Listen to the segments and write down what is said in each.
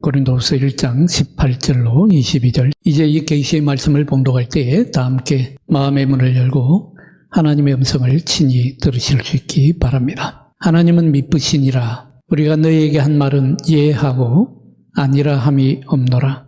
고린도후서 1장 18절로 22절. 이제 이 계시의 말씀을 봉독할 때에 다 함께 마음의 문을 열고 하나님의 음성을 친히 들으실 수 있기 바랍니다. 하나님은 미쁘시니라. 우리가 너희에게 한 말은 예하고 아니라 함이 없노라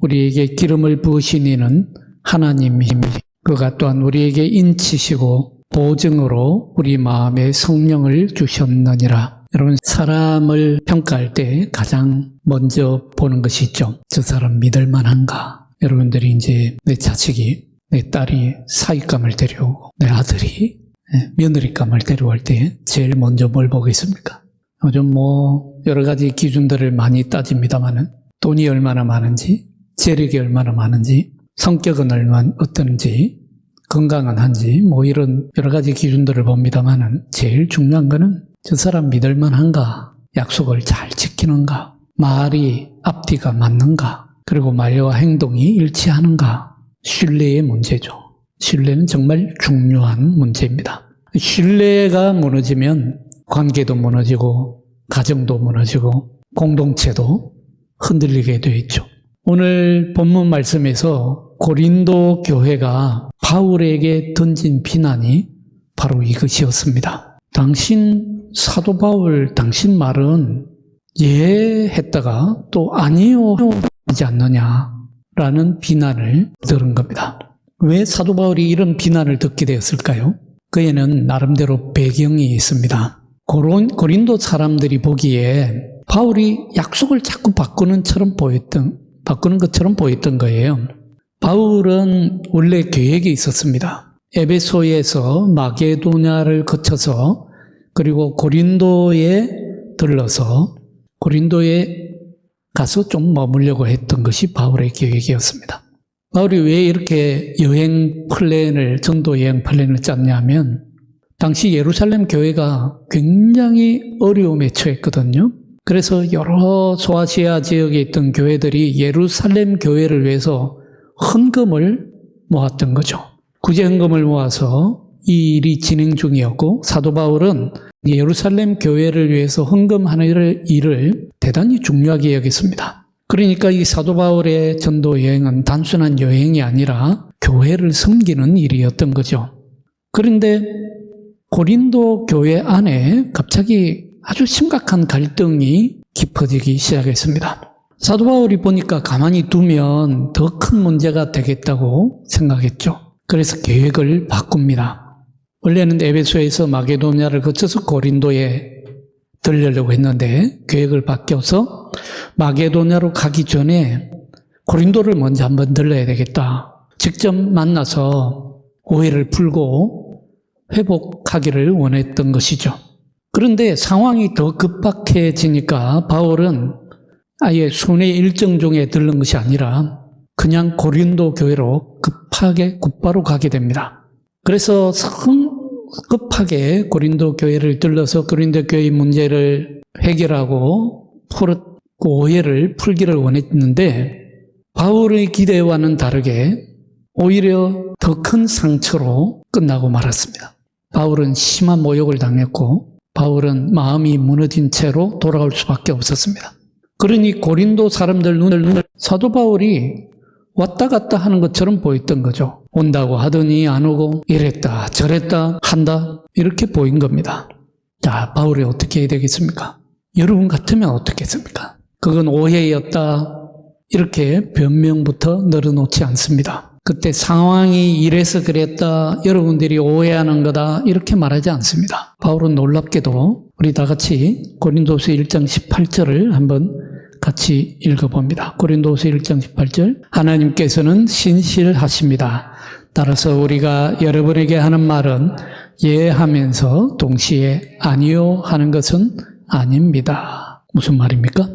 우리에게 기름을 부으신 이는 하나님이니 그가 또한 우리에게 인치시고 보증으로 우리 마음에 성령을 주셨느니라. 여러분 사람을 평가할 때 가장 먼저 보는 것이 있죠. 저 사람 믿을 만한가? 여러분들이 이제 내 자식이 내 딸이 사익감을 데려오고 내 아들이 예, 며느리감을 데려올 때 제일 먼저 뭘 보겠습니까? 요즘 뭐 여러 가지 기준들을 많이 따집니다만은 돈이 얼마나 많은지 재력이 얼마나 많은지, 성격은 얼마나 어떤지, 건강은 한지, 뭐 이런 여러 가지 기준들을 봅니다만은 제일 중요한 거는 저 사람 믿을만 한가, 약속을 잘 지키는가, 말이 앞뒤가 맞는가, 그리고 말과 행동이 일치하는가, 신뢰의 문제죠. 신뢰는 정말 중요한 문제입니다. 신뢰가 무너지면 관계도 무너지고, 가정도 무너지고, 공동체도 흔들리게 되어 있죠. 오늘 본문 말씀에서 고린도 교회가 바울에게 던진 비난이 바로 이것이었습니다. 당신 사도 바울 당신 말은 예 했다가 또 아니요 하지 않느냐라는 비난을 들은 겁니다. 왜 사도 바울이 이런 비난을 듣게 되었을까요? 그에는 나름대로 배경이 있습니다. 고린, 고린도 사람들이 보기에 바울이 약속을 자꾸 바꾸는 처럼 보였던 바꾸는 것처럼 보였던 거예요. 바울은 원래 계획이 있었습니다. 에베소에서 마게도냐를 거쳐서 그리고 고린도에 들러서 고린도에 가서 좀 머물려고 했던 것이 바울의 계획이었습니다. 바울이 왜 이렇게 여행 플랜을, 전도 여행 플랜을 짰냐면, 당시 예루살렘 교회가 굉장히 어려움에 처했거든요. 그래서 여러 소아시아 지역에 있던 교회들이 예루살렘 교회를 위해서 헌금을 모았던 거죠. 구제 헌금을 모아서 이 일이 진행 중이었고 사도 바울은 예루살렘 교회를 위해서 헌금하는 일을 대단히 중요하게 여겼습니다. 그러니까 이 사도 바울의 전도 여행은 단순한 여행이 아니라 교회를 섬기는 일이었던 거죠. 그런데 고린도 교회 안에 갑자기 아주 심각한 갈등이 깊어지기 시작했습니다. 사도 바울이 보니까 가만히 두면 더 큰 문제가 되겠다고 생각했죠. 그래서 계획을 바꿉니다. 원래는 에베소에서 마게도냐를 거쳐서 고린도에 들려려고 했는데 계획을 바뀌어서 마게도냐로 가기 전에 고린도를 먼저 한번 들러야 되겠다. 직접 만나서 오해를 풀고 회복하기를 원했던 것이죠. 그런데 상황이 더 급박해지니까 바울은 아예 순회 일정 중에 들른 것이 아니라 그냥 고린도 교회로 급하게 곧바로 가게 됩니다. 그래서 성급하게 고린도 교회를 들러서 고린도 교회의 문제를 해결하고 풀었고 오해를 풀기를 원했는데 바울의 기대와는 다르게 오히려 더 큰 상처로 끝나고 말았습니다. 바울은 심한 모욕을 당했고 바울은 마음이 무너진 채로 돌아올 수밖에 없었습니다. 그러니 고린도 사람들 눈을 눈을 사도 바울이 왔다 갔다 하는 것처럼 보였던 거죠. 온다고 하더니 안 오고 이랬다 저랬다 한다 이렇게 보인 겁니다. 자, 바울이 어떻게 해야 되겠습니까? 여러분 같으면 어떻겠습니까? 그건 오해였다 이렇게 변명부터 늘어놓지 않습니다. 그때 상황이 이래서 그랬다, 여러분들이 오해하는 거다, 이렇게 말하지 않습니다. 바울은 놀랍게도 우리 다 같이 고린도서 1장 18절을 한번 같이 읽어봅니다. 고린도서 1장 18절. 하나님께서는 신실하십니다. 따라서 우리가 여러분에게 하는 말은 예 하면서 동시에 아니요 하는 것은 아닙니다. 무슨 말입니까?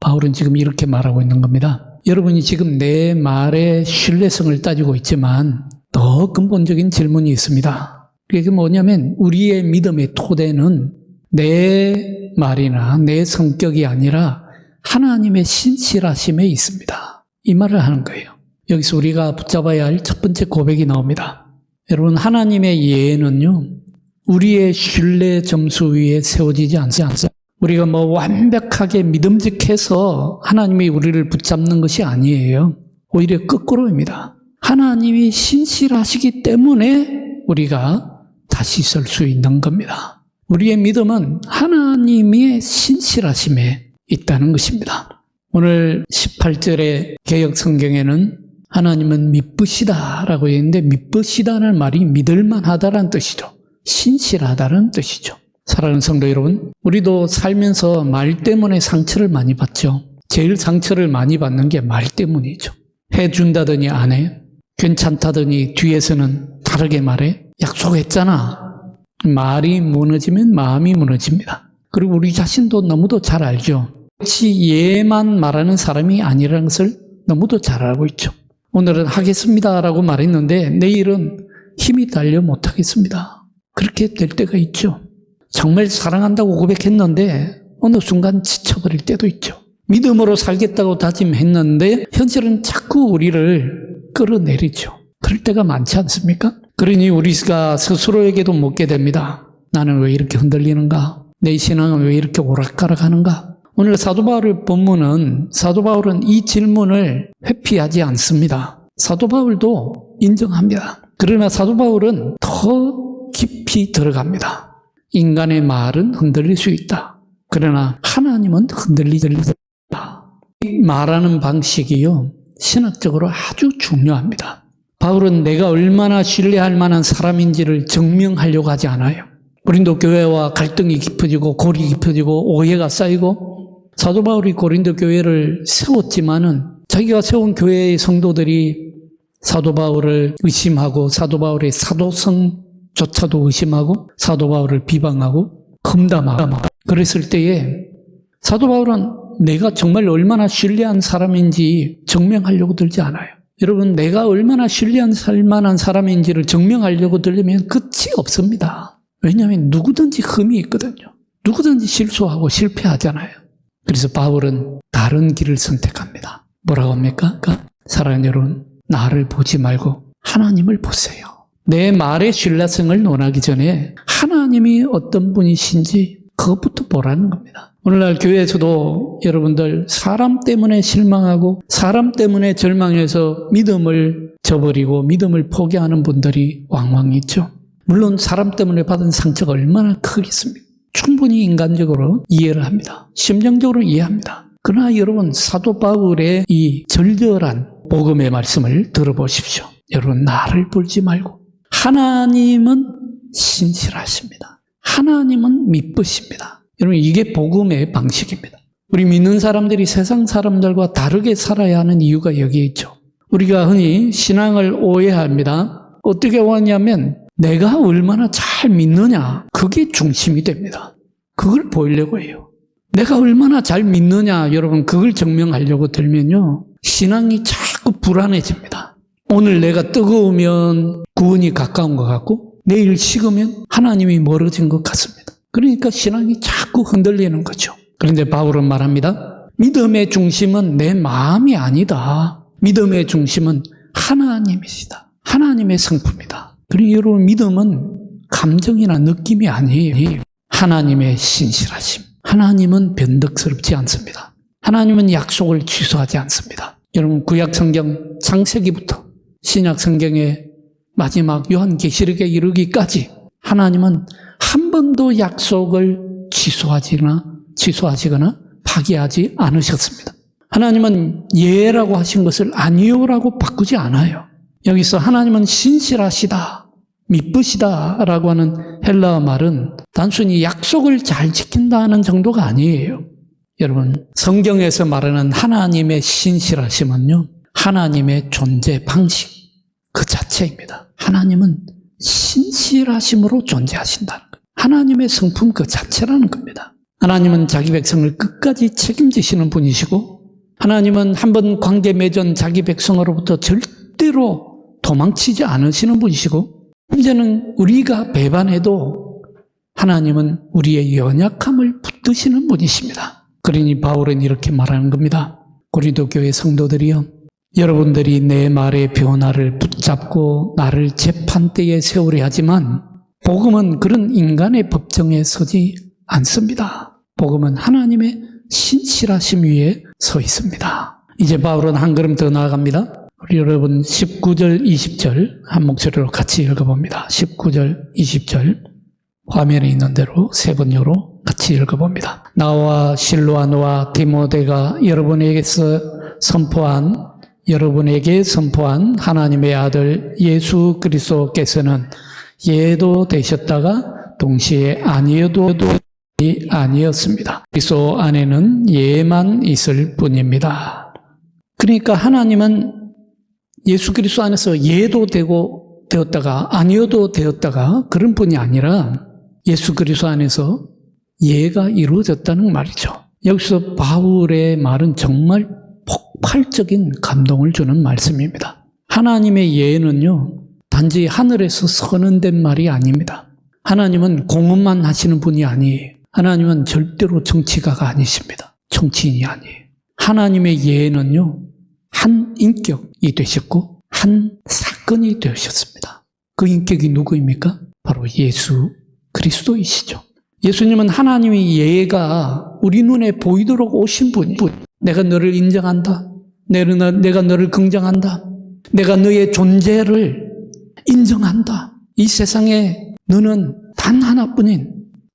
바울은 지금 이렇게 말하고 있는 겁니다. 여러분이 지금 내 말의 신뢰성을 따지고 있지만 더 근본적인 질문이 있습니다. 그게 뭐냐면 우리의 믿음의 토대는 내 말이나 내 성격이 아니라 하나님의 신실하심에 있습니다. 이 말을 하는 거예요. 여기서 우리가 붙잡아야 할 첫 번째 고백이 나옵니다. 여러분, 하나님의 예는요, 우리의 신뢰 점수 위에 세워지지 않습니다. 우리가 뭐 완벽하게 믿음직해서 하나님이 우리를 붙잡는 것이 아니에요. 오히려 거꾸로입니다. 하나님이 신실하시기 때문에 우리가 다시 설 수 있는 겁니다. 우리의 믿음은 하나님의 신실하심에 있다는 것입니다. 오늘 18절의 개혁 성경에는 하나님은 믿으시다라고 했는데 믿으시다는 말이 믿을만하다는 뜻이죠. 신실하다는 뜻이죠. 사랑하는 성도 여러분, 우리도 살면서 말 때문에 상처를 많이 받죠. 제일 상처를 많이 받는 게 말 때문이죠. 해준다더니 안 해. 괜찮다더니 뒤에서는 다르게 말해. 약속했잖아. 말이 무너지면 마음이 무너집니다. 그리고 우리 자신도 너무도 잘 알죠. 혹시 예만 말하는 사람이 아니라는 것을 너무도 잘 알고 있죠. 오늘은 하겠습니다라고 말했는데 내일은 힘이 달려 못하겠습니다. 그렇게 될 때가 있죠. 정말 사랑한다고 고백했는데 어느 순간 지쳐버릴 때도 있죠. 믿음으로 살겠다고 다짐했는데 현실은 자꾸 우리를 끌어내리죠. 그럴 때가 많지 않습니까? 그러니 우리가 스스로에게도 묻게 됩니다. 나는 왜 이렇게 흔들리는가? 내 신앙은 왜 이렇게 오락가락하는가? 오늘 사도 바울의 본문은 사도 바울은 이 질문을 회피하지 않습니다. 사도 바울도 인정합니다. 그러나 사도 바울은 더 깊이 들어갑니다. 인간의 말은 흔들릴 수 있다. 그러나 하나님은 흔들리지 않다. 말하는 방식이요. 신학적으로 아주 중요합니다. 바울은 내가 얼마나 신뢰할 만한 사람인지를 증명하려고 하지 않아요. 고린도 교회와 갈등이 깊어지고 골이 깊어지고 오해가 쌓이고 사도 바울이 고린도 교회를 세웠지만은 자기가 세운 교회의 성도들이 사도 바울을 의심하고 사도 바울의 사도성 조차도 의심하고 사도 바울을 비방하고 험담하고 그랬을 때에 사도 바울은 내가 정말 얼마나 신뢰한 사람인지 증명하려고 들지 않아요. 여러분, 내가 얼마나 신뢰한 살만한 사람인지를 증명하려고 들려면 끝이 없습니다. 왜냐하면 누구든지 흠이 있거든요. 누구든지 실수하고 실패하잖아요. 그래서 바울은 다른 길을 선택합니다. 뭐라고 합니까? 그러니까 사랑하는 여러분, 나를 보지 말고 하나님을 보세요. 내 말의 신뢰성을 논하기 전에 하나님이 어떤 분이신지 그것부터 보라는 겁니다. 오늘날 교회에서도 여러분들 사람 때문에 실망하고 사람 때문에 절망해서 믿음을 저버리고 믿음을 포기하는 분들이 왕왕 있죠. 물론 사람 때문에 받은 상처가 얼마나 크겠습니까? 충분히 인간적으로 이해를 합니다. 심정적으로 이해합니다. 그러나 여러분 사도 바울의 이 절절한 복음의 말씀을 들어보십시오. 여러분 나를 볼지 말고 하나님은 신실하십니다. 하나님은 믿으십니다. 여러분 이게 복음의 방식입니다. 우리 믿는 사람들이 세상 사람들과 다르게 살아야 하는 이유가 여기에 있죠. 우리가 흔히 신앙을 오해합니다. 어떻게 오하냐면 내가 얼마나 잘 믿느냐 그게 중심이 됩니다. 그걸 보이려고 해요. 내가 얼마나 잘 믿느냐 여러분 그걸 증명하려고 들면요 신앙이 자꾸 불안해집니다. 오늘 내가 뜨거우면 구원이 가까운 것 같고 내일 식으면 하나님이 멀어진 것 같습니다. 그러니까 신앙이 자꾸 흔들리는 거죠. 그런데 바울은 말합니다. 믿음의 중심은 내 마음이 아니다. 믿음의 중심은 하나님이시다. 하나님의 성품이다. 그리고 여러분 믿음은 감정이나 느낌이 아니에요. 하나님의 신실하심. 하나님은 변덕스럽지 않습니다. 하나님은 약속을 취소하지 않습니다. 여러분 구약 성경 창세기부터 신약 성경의 마지막 요한계시록에 이르기까지 하나님은 한 번도 약속을 취소하지나 취소하시거나 파기하지 않으셨습니다. 하나님은 예라고 하신 것을 아니요라고 바꾸지 않아요. 여기서 하나님은 신실하시다, 미쁘시다라고 하는 헬라어 말은 단순히 약속을 잘 지킨다는 정도가 아니에요. 여러분, 성경에서 말하는 하나님의 신실하심은요, 하나님의 존재 방식 그 자체입니다. 하나님은 신실하심으로 존재하신다는 거예요. 하나님의 성품 그 자체라는 겁니다. 하나님은 자기 백성을 끝까지 책임지시는 분이시고 하나님은 한 번 관계 맺은 자기 백성으로부터 절대로 도망치지 않으시는 분이시고 이제는 우리가 배반해도 하나님은 우리의 연약함을 붙드시는 분이십니다. 그러니 바울은 이렇게 말하는 겁니다. 고린도 교회 성도들이여 여러분들이 내 말의 변화를 붙잡고 나를 재판대에 세우려 하지만 복음은 그런 인간의 법정에 서지 않습니다. 복음은 하나님의 신실하심 위에 서 있습니다. 이제 바울은 한 걸음 더 나아갑니다. 우리 여러분 19절, 20절 한 목소리로 같이 읽어봅니다. 19절, 20절 화면에 있는 대로 세 번역으로 같이 읽어봅니다. 나와 실로아노와 디모데가 여러분에게서 선포한 여러분에게 선포한 하나님의 아들 예수 그리스도께서는 예도 되셨다가 동시에 아니어도 아니었습니다. 그리스도 안에는 예만 있을 뿐입니다. 그러니까 하나님은 예수 그리스도 안에서 예도 되고 되었다가 아니어도 되었다가 그런 분이 아니라 예수 그리스도 안에서 예가 이루어졌다는 말이죠. 여기서 바울의 말은 정말 폭발적인 감동을 주는 말씀입니다. 하나님의 예는요, 단지 하늘에서 선언된 말이 아닙니다. 하나님은 공헌만 하시는 분이 아니에요. 하나님은 절대로 정치가가 아니십니다. 정치인이 아니에요. 하나님의 예는요, 한 인격이 되셨고, 한 사건이 되셨습니다. 그 인격이 누구입니까? 바로 예수 그리스도이시죠. 예수님은 하나님의 예가 우리 눈에 보이도록 오신 분이 내가 너를 인정한다. 내가, 너를 긍정한다. 내가 너의 존재를 인정한다. 이 세상에 너는 단 하나뿐인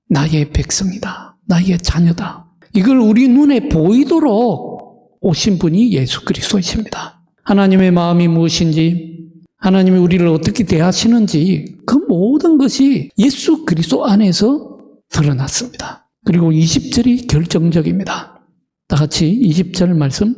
나의 백성이다. 나의 자녀다. 이걸 우리 눈에 보이도록 오신 분이 예수 그리스도이십니다. 하나님의 마음이 무엇인지, 하나님이 우리를 어떻게 대하시는지 그 모든 것이 예수 그리스도 안에서 드러났습니다. 그리고 20절이 결정적입니다. 다 같이 20절 말씀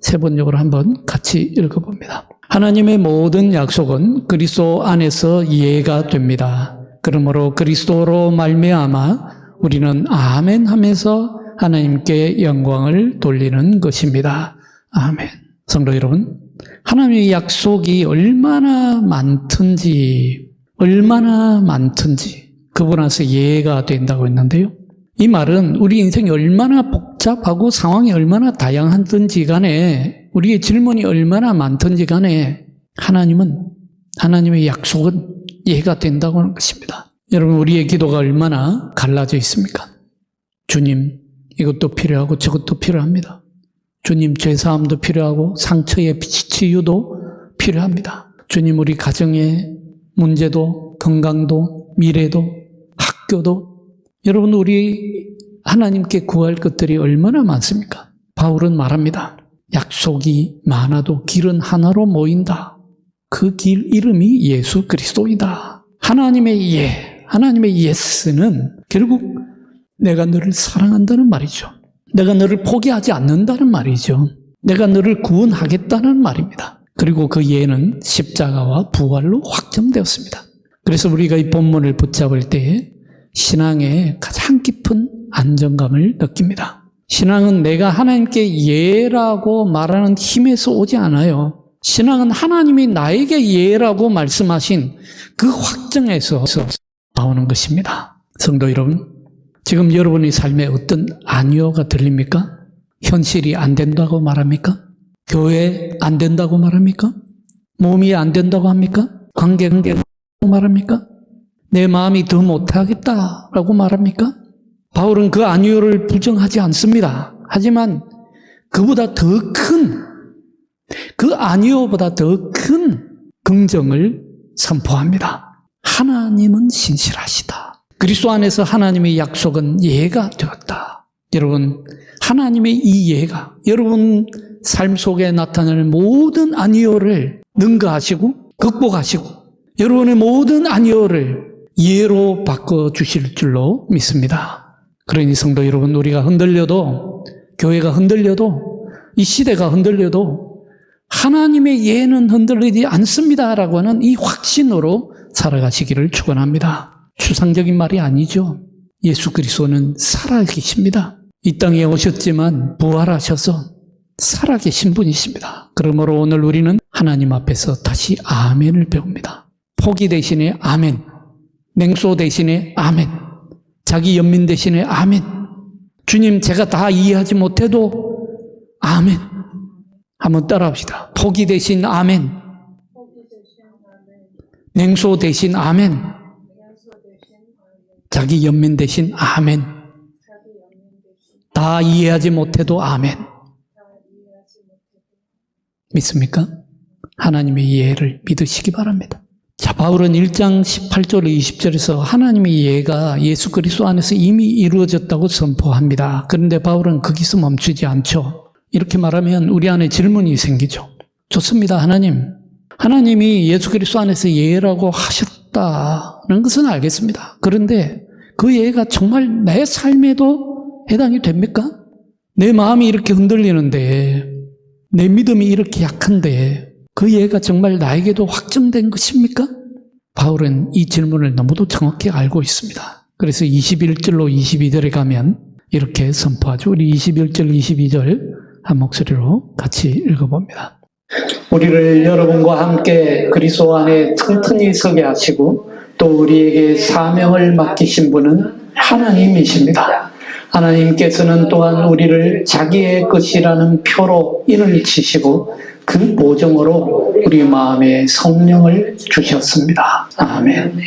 세 번역으로 한번 같이 읽어봅니다. 하나님의 모든 약속은 그리스도 안에서 이해가 됩니다. 그러므로 그리스도로 말미암아 우리는 아멘 하면서 하나님께 영광을 돌리는 것입니다. 아멘. 성도 여러분, 하나님의 약속이 얼마나 많든지, 얼마나 많든지 그분 안에서 이해가 된다고 했는데요. 이 말은 우리 인생이 얼마나 복잡하고 상황이 얼마나 다양하든지 간에 우리의 질문이 얼마나 많든지 간에 하나님은 하나님의 약속은 이해가 된다고 하는 것입니다. 여러분 우리의 기도가 얼마나 갈라져 있습니까? 주님 이것도 필요하고 저것도 필요합니다. 주님 죄사함도 필요하고 상처의 치유도 필요합니다. 주님 우리 가정의 문제도 건강도 미래도 학교도 여러분 우리 하나님께 구할 것들이 얼마나 많습니까? 바울은 말합니다. 약속이 많아도 길은 하나로 모인다. 그 길 이름이 예수 그리스도이다. 하나님의 예, 하나님의 예스는 결국 내가 너를 사랑한다는 말이죠. 내가 너를 포기하지 않는다는 말이죠. 내가 너를 구원하겠다는 말입니다. 그리고 그 예는 십자가와 부활로 확정되었습니다. 그래서 우리가 이 본문을 붙잡을 때 신앙에 가장 깊은 안정감을 느낍니다. 신앙은 내가 하나님께 예라고 말하는 힘에서 오지 않아요. 신앙은 하나님이 나에게 예라고 말씀하신 그 확정에서 나오는 것입니다. 성도 여러분, 지금 여러분의 삶에 어떤 아니오가 들립니까? 현실이 안 된다고 말합니까? 교회 안 된다고 말합니까? 몸이 안 된다고 합니까? 관계 관계 말합니까? 내 마음이 더 못하겠다라고 말합니까? 바울은 그 아니오를 부정하지 않습니다. 하지만 그보다 더 큰, 그 아니오보다 더 큰 긍정을 선포합니다. 하나님은 신실하시다. 그리스도 안에서 하나님의 약속은 예가 되었다. 여러분, 하나님의 이 예가 여러분 삶 속에 나타나는 모든 아니오를 능가하시고 극복하시고 여러분의 모든 아니오를 예로 바꿔 주실 줄로 믿습니다. 그러니 성도 여러분, 우리가 흔들려도, 교회가 흔들려도, 이 시대가 흔들려도, 하나님의 예는 흔들리지 않습니다라고 하는 이 확신으로 살아가시기를 축원합니다. 추상적인 말이 아니죠. 예수 그리스도는 살아계십니다. 이 땅에 오셨지만 부활하셔서 살아계신 분이십니다. 그러므로 오늘 우리는 하나님 앞에서 다시 아멘을 배웁니다. 포기 대신에 아멘, 냉소 대신에 아멘, 자기 연민 대신에 아멘. 주님, 제가 다 이해하지 못해도 아멘. 한번 따라합시다. 포기 대신 아멘, 냉소 대신 아멘, 자기 연민 대신 아멘. 다 이해하지 못해도 아멘. 믿습니까? 하나님의 이해를 믿으시기 바랍니다. 자, 바울은 1장 18절 20절에서 하나님의 이해가 예수 그리스도 안에서 이미 이루어졌다고 선포합니다. 그런데 바울은 거기서 멈추지 않죠. 이렇게 말하면 우리 안에 질문이 생기죠. 좋습니다, 하나님. 하나님이 예수 그리스도 안에서 이해라고 하셨다는 것은 알겠습니다. 그런데 그 이해가 정말 내 삶에도 해당이 됩니까? 내 마음이 이렇게 흔들리는데, 내 믿음이 이렇게 약한데, 그 이해가 정말 나에게도 확정된 것입니까? 바울은 이 질문을 너무도 정확히 알고 있습니다. 그래서 21절로 22절에 가면 이렇게 선포하죠. 우리 21절, 22절 한 목소리로 같이 읽어봅니다. 우리를 여러분과 함께 그리스도 안에 튼튼히 서게 하시고 또 우리에게 사명을 맡기신 분은 하나님이십니다. 하나님께서는 또한 우리를 자기의 것이라는 표로 인을 치시고 그 보정으로 우리 마음에 성령을 주셨습니다. 아멘.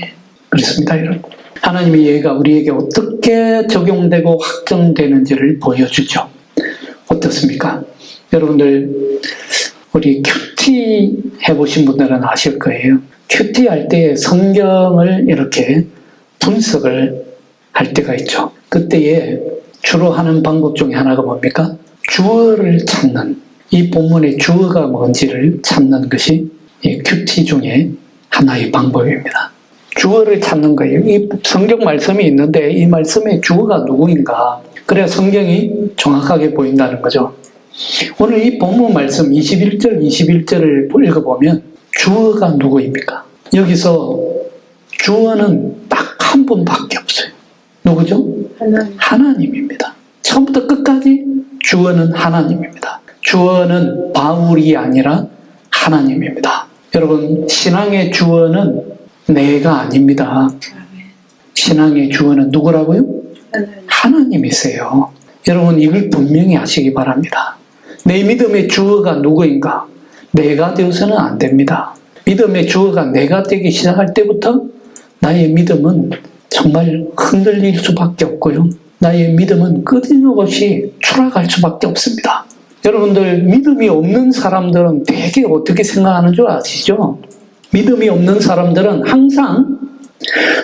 그렇습니다, 여러분. 하나님의 예가 우리에게 어떻게 적용되고 확정되는지를 보여주죠. 어떻습니까? 여러분들, 우리 큐티 해보신 분들은 아실 거예요. 큐티 할 때 성경을 이렇게 분석을 할 때가 있죠. 그때에 주로 하는 방법 중에 하나가 뭡니까? 주어를 찾는, 이 본문의 주어가 뭔지를 찾는 것이 이 큐티 중에 하나의 방법입니다. 주어를 찾는 거예요. 이 성경 말씀이 있는데 이 말씀의 주어가 누구인가? 그래야 성경이 정확하게 보인다는 거죠. 오늘 이 본문 말씀 21절, 21절을 읽어보면 주어가 누구입니까? 여기서 주어는 딱 한 분밖에 없어요. 누구죠? 하나님. 하나님입니다. 처음부터 끝까지 주어는 하나님입니다. 주어는 바울이 아니라 하나님입니다. 여러분, 신앙의 주어는 내가 아닙니다. 신앙의 주어는 누구라고요? 하나님. 하나님이세요. 여러분, 이걸 분명히 아시기 바랍니다. 내 믿음의 주어가 누구인가? 내가 되어서는 안 됩니다. 믿음의 주어가 내가 되기 시작할 때부터 나의 믿음은 정말 흔들릴 수밖에 없고요. 나의 믿음은 끊임없이 추락할 수밖에 없습니다. 여러분들, 믿음이 없는 사람들은 되게 어떻게 생각하는 줄 아시죠? 믿음이 없는 사람들은 항상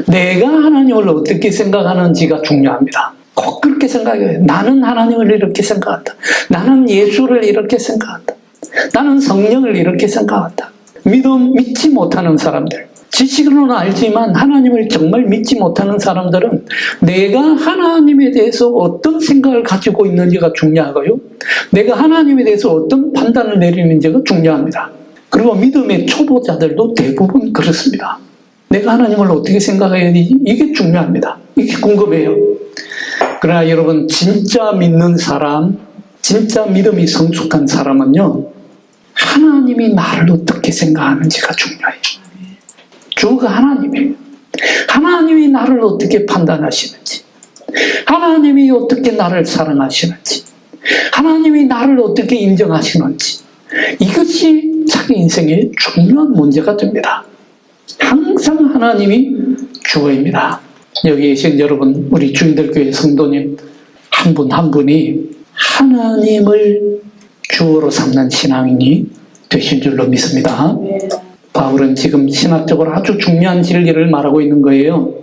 내가 하나님을 어떻게 생각하는지가 중요합니다. 꼭 그렇게 생각해요. 나는 하나님을 이렇게 생각한다. 나는 예수를 이렇게 생각한다. 나는 성령을 이렇게 생각한다. 믿음 믿지 못하는 사람들. 지식으로는 알지만 하나님을 정말 믿지 못하는 사람들은 내가 하나님에 대해서 어떤 생각을 가지고 있는지가 중요하고요. 내가 하나님에 대해서 어떤 판단을 내리는지가 중요합니다. 그리고 믿음의 초보자들도 대부분 그렇습니다. 내가 하나님을 어떻게 생각해야 되지? 이게 중요합니다. 이게 궁금해요. 그러나 여러분, 진짜 믿는 사람, 진짜 믿음이 성숙한 사람은요, 하나님이 나를 어떻게 생각하는지가 중요해요. 주가 하나님이에요. 하나님이 나를 어떻게 판단하시는지, 하나님이 어떻게 나를 사랑하시는지, 하나님이 나를 어떻게 인정하시는지, 이것이 자기 인생의 중요한 문제가 됩니다. 항상 하나님이 주어입니다. 여기 계신 여러분, 우리 주인들교회 성도님 한 분 한 분이 하나님을 주어로 삼는 신앙인이 되신 줄로 믿습니다. 바울은 지금 신학적으로 아주 중요한 진리를 말하고 있는 거예요.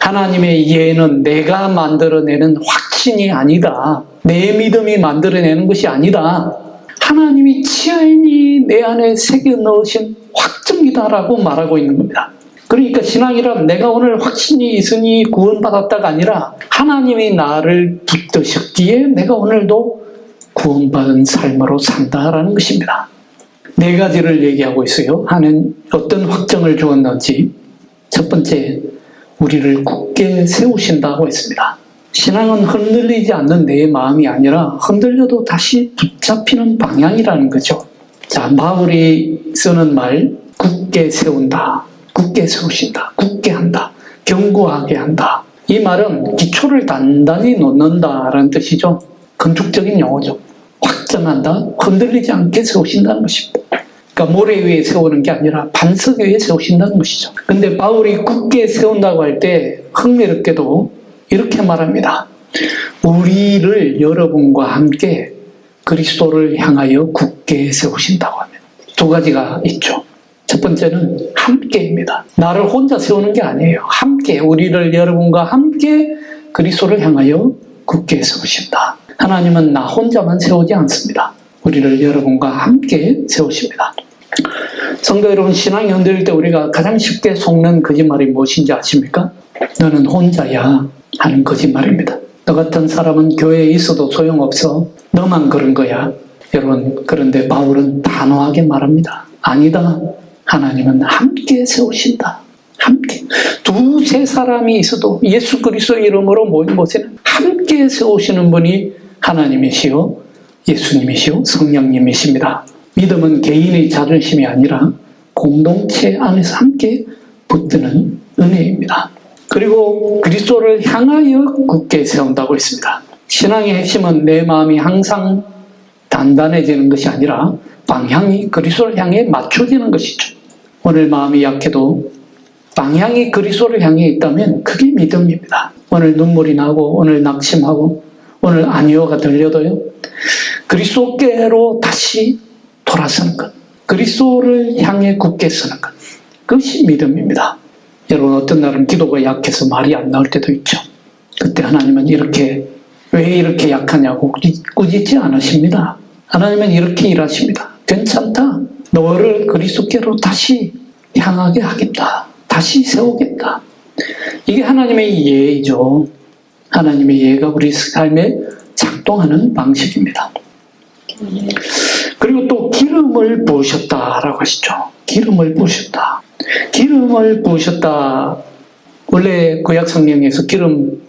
하나님의 이해는 내가 만들어내는 확신이 아니다. 내 믿음이 만들어내는 것이 아니다. 하나님이 치아인이 내 안에 새겨 넣으신 확정이다라고 말하고 있는 겁니다. 그러니까 신앙이란 내가 오늘 확신이 있으니 구원받았다가 아니라 하나님이 나를 붙드셨기에 내가 오늘도 구원받은 삶으로 산다라는 것입니다. 네 가지를 얘기하고 있어요. 하는 어떤 확정을 주었는지. 첫 번째, 우리를 굳게 세우신다고 했습니다. 신앙은 흔들리지 않는 내 마음이 아니라 흔들려도 다시 붙잡히는 방향이라는 거죠. 자, 바울이 쓰는 말, 굳게 세운다. 굳게 세우신다. 굳게 한다. 견고하게 한다. 이 말은 기초를 단단히 놓는다라는 뜻이죠. 건축적인 용어죠. 확정한 다. 흔들리지 않게 세우신다는 것입니다. 그러니까 모래 위에 세우는 게 아니라 반석 위에 세우신다는 것이죠. 근데 바울이 굳게 세운다고 할 때 흥미롭게도 이렇게 말합니다. 우리를 여러분과 함께 그리스도를 향하여 굳게 세우신다고 합니다. 두 가지가 있죠. 첫 번째는 함께입니다. 나를 혼자 세우는 게 아니에요. 함께 우리를 여러분과 함께 그리스도를 향하여 굳게 세우신다. 하나님은 나 혼자만 세우지 않습니다. 우리를 여러분과 함께 세우십니다. 성도 여러분, 신앙이 흔들릴 때 우리가 가장 쉽게 속는 거짓말이 무엇인지 아십니까? 너는 혼자야 하는 거짓말입니다. 너 같은 사람은 교회에 있어도 소용없어. 너만 그런 거야. 여러분, 그런데 바울은 단호하게 말합니다. 아니다. 하나님은 함께 세우신다. 함께. 두세 사람이 있어도 예수 그리스도 이름으로 모인 곳에는 함께 세우시는 분이 하나님이시요. 예수님이시요. 성령님이십니다. 믿음은 개인의 자존심이 아니라 공동체 안에서 함께 붙드는 은혜입니다. 그리고 그리스도를 향하여 굳게 세운다고 했습니다. 신앙의 핵심은 내 마음이 항상 단단해지는 것이 아니라 방향이 그리스도를 향해 맞춰지는 것이죠. 오늘 마음이 약해도 방향이 그리스도를 향해 있다면 그게 믿음입니다. 오늘 눈물이 나고 오늘 낙심하고 오늘 아니오가 들려도요. 그리스도께로 다시 돌아서는 것. 그리스도를 향해 굳게 서는 것. 그것이 믿음입니다. 여러분 어떤 날은 기도가 약해서 말이 안 나올 때도 있죠. 그때 하나님은 이렇게 왜 이렇게 약하냐고 꾸짖지 않으십니다. 하나님은 이렇게 일하십니다. 괜찮다. 너를 그리스도께로 다시 향하게 하겠다. 다시 세우겠다. 이게 하나님의 예의죠. 하나님의 예가 우리 삶에 작동하는 방식입니다. 그리고 또 기름을 부으셨다라고 하시죠. 기름을 부으셨다. 기름을 부으셨다. 원래 구약 성경에서 기름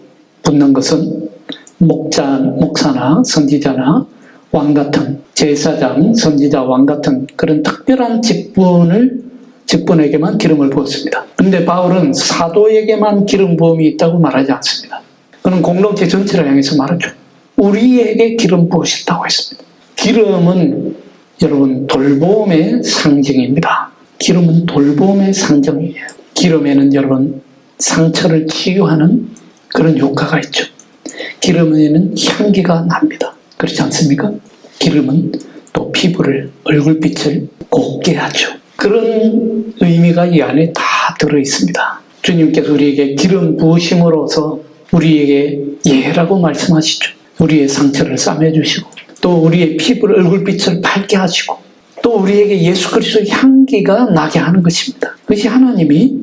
붓는 것은 목자, 목사나 선지자나 왕 같은 제사장, 선지자, 왕 같은 그런 특별한 직분을 직분에게만 기름을 부었습니다. 그런데 바울은 사도에게만 기름 부음이 있다고 말하지 않습니다. 그는 공동체 전체를 향해서 말하죠. 우리에게 기름 부으셨다고 했습니다. 기름은 여러분 돌봄의 상징입니다. 기름은 돌봄의 상징이에요. 기름에는 여러분 상처를 치유하는 그런 효과가 있죠. 기름에는 향기가 납니다. 그렇지 않습니까? 기름은 또 피부를 얼굴빛을 곱게 하죠. 그런 의미가 이 안에 다 들어 있습니다. 주님께서 우리에게 기름 부으심으로써 우리에게 예라고 말씀하시죠. 우리의 상처를 싸매주시고 또 우리의 피부를 얼굴빛을 밝게 하시고 또 우리에게 예수 그리스도의 향기가 나게 하는 것입니다. 그것이 하나님이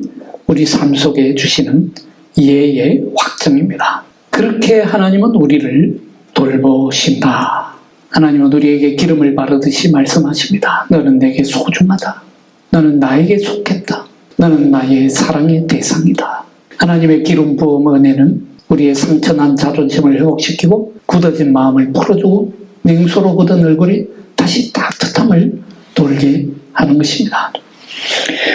우리 삶 속에 주시는 예의 확정입니다. 그렇게 하나님은 우리를 돌보신다. 하나님은 우리에게 기름을 바르듯이 말씀하십니다. 너는 내게 소중하다. 너는 나에게 속했다. 너는 나의 사랑의 대상이다. 하나님의 기름 부음 은혜는 우리의 상처난 자존심을 회복시키고 굳어진 마음을 풀어주고 냉소로 굳은 얼굴이 다시 따뜻함을 돌게 하는 것입니다.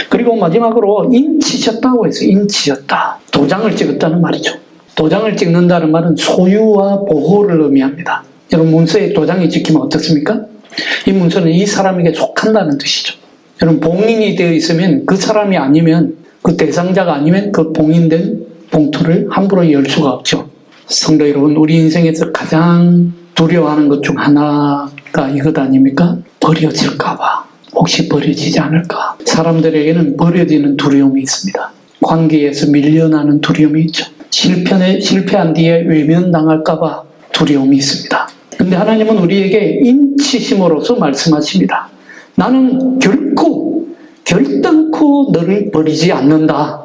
그리고 마지막으로 인치셨다고 해서 인치셨다. 도장을 찍었다는 말이죠. 도장을 찍는다는 말은 소유와 보호를 의미합니다. 여러분 문서에 도장이 찍히면 어떻습니까? 이 문서는 이 사람에게 속한다는 뜻이죠. 여러분 봉인이 되어 있으면 그 사람이 아니면 그 대상자가 아니면 그 봉인된 봉투를 함부로 열 수가 없죠. 성도 여러분, 우리 인생에서 가장 두려워하는 것 중 하나가 이것 아닙니까? 버려질까봐. 혹시 버려지지 않을까? 사람들에게는 버려지는 두려움이 있습니다. 관계에서 밀려나는 두려움이 있죠. 실패, 실패한 뒤에 외면당할까봐 두려움이 있습니다. 근데 하나님은 우리에게 인치심으로서 말씀하십니다. 나는 결코, 결단코 너를 버리지 않는다.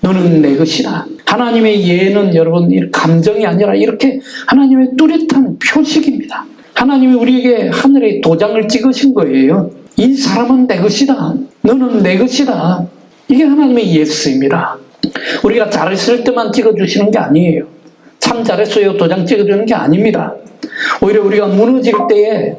너는 내 것이다. 하나님의 예는 여러분 감정이 아니라 이렇게 하나님의 뚜렷한 표식입니다. 하나님이 우리에게 하늘에 도장을 찍으신 거예요. 이 사람은 내 것이다. 너는 내 것이다. 이게 하나님의 예수입니다. 우리가 잘했을 때만 찍어주시는 게 아니에요. 참 잘했어요. 도장 찍어주는 게 아닙니다. 오히려 우리가 무너질 때에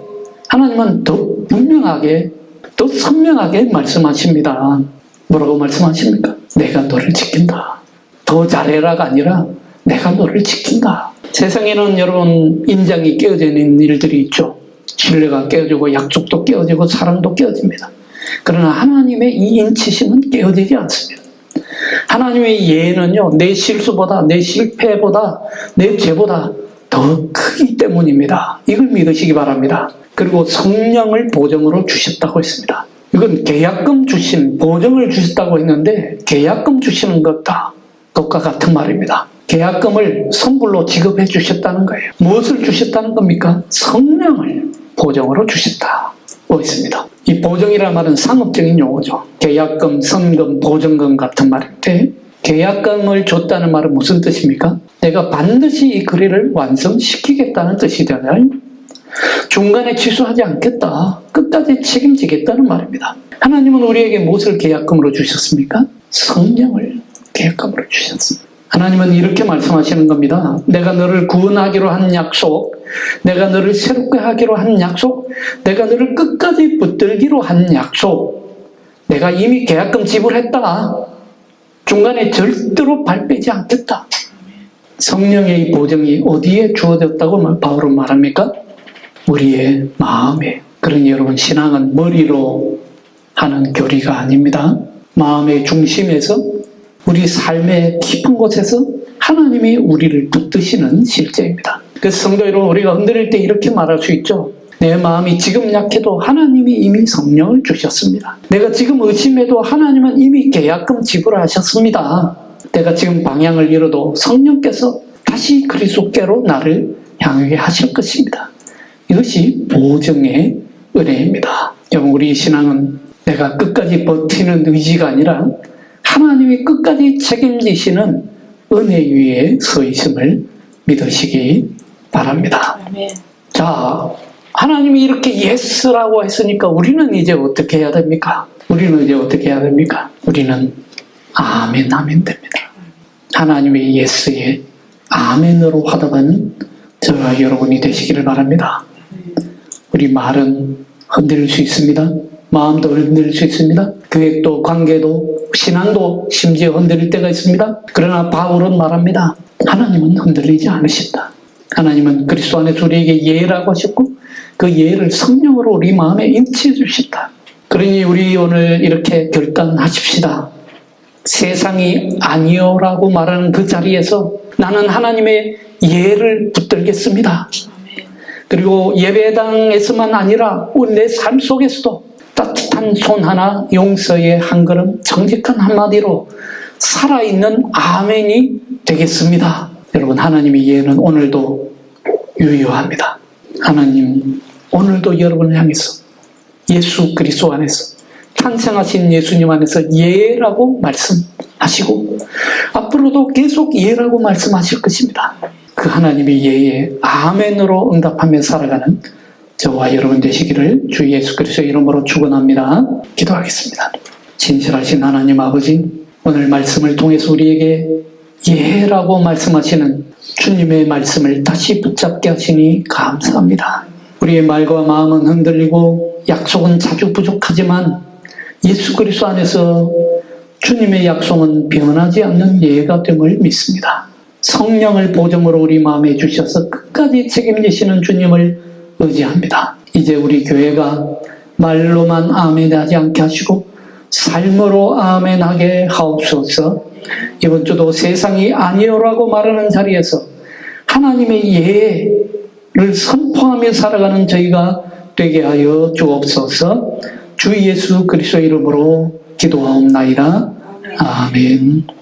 하나님은 더 분명하게, 더 선명하게 말씀하십니다. 뭐라고 말씀하십니까? 내가 너를 지킨다. 더 잘해라가 아니라 내가 너를 지킨다. 세상에는 여러분 인장이 깨어지는 일들이 있죠. 신뢰가 깨어지고 약속도 깨어지고 사랑도 깨어집니다. 그러나 하나님의 이 인치심은 깨어지지 않습니다. 하나님의 예는요, 내 실수보다, 내 실패보다, 내 죄보다 더 크기 때문입니다. 이걸 믿으시기 바랍니다. 그리고 성령을 보정으로 주셨다고 했습니다. 이건 계약금 주신, 보정을 주셨다고 했는데, 계약금 주시는 것과 것과 같은 말입니다. 계약금을 선불로 지급해 주셨다는 거예요. 무엇을 주셨다는 겁니까? 성령을 보정으로 주셨다고 했습니다. 이 보정이라는 말은 상업적인 용어죠. 계약금, 선금, 보증금 같은 말인데 계약금을 줬다는 말은 무슨 뜻입니까? 내가 반드시 이 거래를 완성시키겠다는 뜻이잖아요. 중간에 취소하지 않겠다. 끝까지 책임지겠다는 말입니다. 하나님은 우리에게 무엇을 계약금으로 주셨습니까? 성령을 계약금으로 주셨습니다. 하나님은 이렇게 말씀하시는 겁니다. 내가 너를 구원하기로 한 약속, 내가 너를 새롭게 하기로 한 약속, 내가 너를 끝까지 붙들기로 한 약속, 내가 이미 계약금 지불했다. 중간에 절대로 발 빼지 않겠다. 성령의 이 보증이 어디에 주어졌다고 바울은 말합니까? 우리의 마음에. 그러니 여러분, 신앙은 머리로 하는 교리가 아닙니다. 마음의 중심에서 우리 삶의 깊은 곳에서 하나님이 우리를 붙드시는 실제입니다. 그래서 성도 여러분, 우리가 흔들릴 때 이렇게 말할 수 있죠. 내 마음이 지금 약해도 하나님이 이미 성령을 주셨습니다. 내가 지금 의심해도 하나님은 이미 계약금 지불하셨습니다. 내가 지금 방향을 잃어도 성령께서 다시 그리스도께로 나를 향하게 하실 것입니다. 이것이 보증의 은혜입니다. 여러분, 우리 신앙은 내가 끝까지 버티는 의지가 아니라 하나님이 끝까지 책임지시는 은혜 위에 서 있음을 믿으시기 바랍니다. 아멘. 자, 하나님이 이렇게 예스라고 했으니까 우리는 이제 어떻게 해야 됩니까? 우리는 이제 어떻게 해야 됩니까? 우리는 아멘 하면 됩니다. 하나님의 예스에 아멘으로 화답하는 저와 여러분이 되시기를 바랍니다. 우리 말은 흔들릴 수 있습니다. 마음도 흔들릴 수 있습니다. 계획도, 관계도, 신앙도 심지어 흔들릴 때가 있습니다. 그러나 바울은 말합니다. 하나님은 흔들리지 않으신다. 하나님은 그리스도 안에서 우리에게 예라고 하셨고 그 예를 성령으로 우리 마음에 인치해 주신다. 그러니 우리 오늘 이렇게 결단하십시다. 세상이 아니요라고 말하는 그 자리에서 나는 하나님의 예를 붙들겠습니다. 그리고 예배당에서만 아니라 내 삶 속에서도 따뜻한 손 하나, 용서의 한 걸음, 정직한 한마디로 살아있는 아멘이 되겠습니다. 여러분, 하나님의 예는 오늘도 유효합니다. 하나님, 오늘도 여러분을 향해서 예수 그리스도 안에서 탄생하신 예수님 안에서 예라고 말씀하시고 앞으로도 계속 예라고 말씀하실 것입니다. 그 하나님의 예에 아멘으로 응답하며 살아가는 저와 여러분 되시기를 주 예수 그리스도 이름으로 축원합니다. 기도하겠습니다. 진실하신 하나님 아버지 오늘 말씀을 통해서 우리에게 예라고 말씀하시는 주님의 말씀을 다시 붙잡게 하시니 감사합니다. 우리의 말과 마음은 흔들리고 약속은 자주 부족하지만 예수 그리스도 안에서 주님의 약속은 변하지 않는 예가 됨을 믿습니다. 성령을 보정으로 우리 마음에 주셔서 끝까지 책임지시는 주님을 의지합니다. 이제 우리 교회가 말로만 아멘하지 않게 하시고 삶으로 아멘하게 하옵소서. 이번 주도 세상이 아니요라고 말하는 자리에서 하나님의 예를 선포하며 살아가는 저희가 되게 하여 주옵소서. 주 예수 그리스도 이름으로 기도하옵나이다. 아멘.